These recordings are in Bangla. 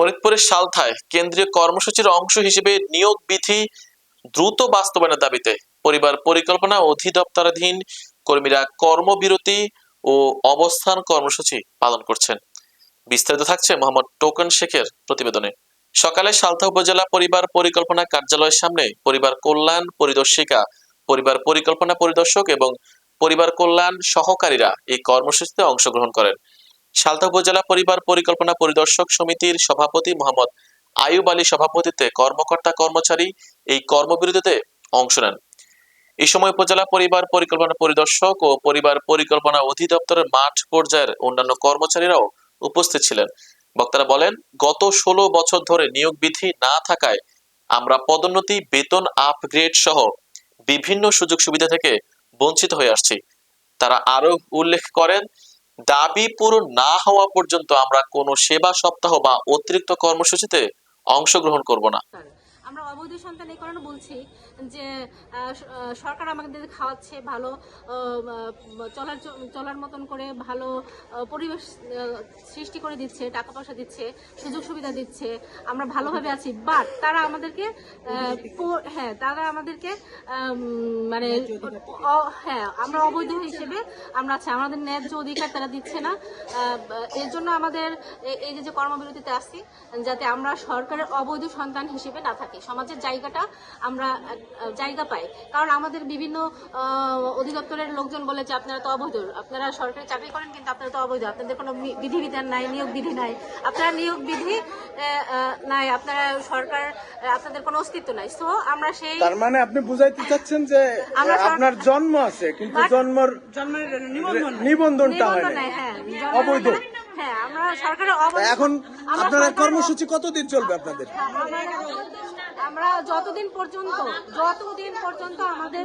ফরিদপুরের সালথায় কেন্দ্রীয় কর্মসূচির অংশ হিসেবে নিয়োগ বিধি দ্রুত বাস্তবায়নের দাবিতে পরিবার পরিকল্পনা অধিদপ্তরাধীন কর্মীরা কর্মবিরতি ও অবস্থান কর্মসূচি পালন করছেন। বিস্তারিত থাকছে মোহাম্মদ টোকন শেখের প্রতিবেদনে। সকালে সালথা উপজেলা পরিবার পরিকল্পনা কার্যালয়ের সামনে পরিবার কল্যাণ পরিদর্শিকা, পরিবার পরিকল্পনা পরিদর্শক এবং পরিবার কল্যাণ সহকারীরা এই কর্মসূচিতে অংশগ্রহণ করেন। সালথা উপজেলা পরিবার পরিকল্পনা পরিদর্শক সমিতির সভাপতি মোহাম্মদ আয়ুব আলী সভাপতিত্বে কর্মকর্তা কর্মচারী এই কর্মবিরতিতে অংশ নেন। এই সময় উপজেলা পরিবার পরিকল্পনা পরিদর্শক ও পরিবার পরিকল্পনা অধিদপ্তরের মাঠ পর্যায়ের অন্যান্য কর্মচারীরাও উপস্থিত ছিলেন। বক্তারা বলেন, গত ষোলো বছর ধরে নিয়োগ বিধি না থাকায় আমরা পদোন্নতি, বেতন আপগ্রেড সহ বিভিন্ন সুযোগ সুবিধা থেকে বঞ্চিত হয়ে আসছি। তারা আরও উল্লেখ করেন দাবি পূরণ না হওয়া পর্যন্ত আমরা কোনো সেবা সপ্তাহ বা অতিরিক্ত কর্মসূচিতে অংশগ্রহণ করব না। আমরা অবৈধ সন্তান এই কারণে বলছি যে সরকার আমাদের খাওয়াচ্ছে ভালো চলার চলার মতন করে ভালো পরিবেশ সৃষ্টি করে দিচ্ছে টাকা পয়সা দিচ্ছে সুযোগ সুবিধা দিচ্ছে আমরা ভালোভাবে আছি। বাট তারা আমাদেরকে হ্যাঁ তারা আমাদেরকে মানে হ্যাঁ আমরা অবৈধ হিসেবে আমরা আছি আমাদের ন্যায্য অধিকার তারা দিচ্ছে না। এর জন্য আমাদের এই যে যে কর্মবিরতিতে আসছি যাতে আমরা সরকারের অবৈধ সন্তান হিসেবে না থাকি। সমাজের জায়গাটা আমরা জায়গা পাই। কারণ আমাদের বিভিন্ন অধিদপ্তরের লোকজন বলে যে আপনারা তো অবৈধ। আপনারা সরকারি চাকরি করেন কিন্তু আপনারা তো অবৈধ। আপনাদের কোনো বিধিবিধান নাই নিয়োগ বিধি নাই। আপনারা নিয়োগ বিধি নাই। আপনারা সরকার আপনাদের কোনো অস্তিত্ব নাই। সো আমরা সেই তার মানে আপনি বুঝাইতে চাচ্ছেন যে আমরা আপনার জন্ম আছে কিন্তু But- জন্মর নিবন্ধনটা হয় নিবন্ধন হ্যাঁ অবৈধ। হ্যাঁ আমরা সরকারের অবৈধ। এখন আপনারা কর্মসূচি কতদিন চলবে আপনাদের? আমরা যতদিন পর্যন্ত যতদিন পর্যন্ত আমাদের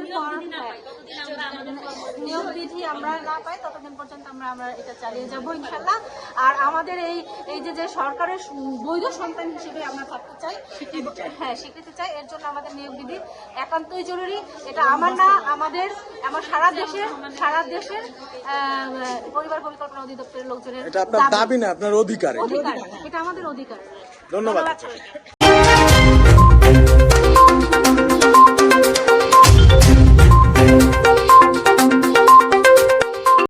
নিয়োগ বিধি আমরা না পাই ততদিন পর্যন্ত আমরা আমরা এটা চালিয়ে যাব ইনশাল্লাহ। আর আমাদের এই এই যে যে সরকারের বৈধ সন্তান হিসেবে আমরা থাকতে চাই হ্যাঁ স্বীকৃতি চাই এর জন্য আমাদের নিয়োগ বিধি একান্তই জরুরি। এটা আমার না আমাদের আমার সারা দেশের সারা দেশের পরিবার পরিকল্পনা অধিদপ্তরের লোকজনের এটা আপনার দাবি। না আপনার অধিকার। এটা। অধিকার এটা আমাদের অধিকার। ধন্যবাদ।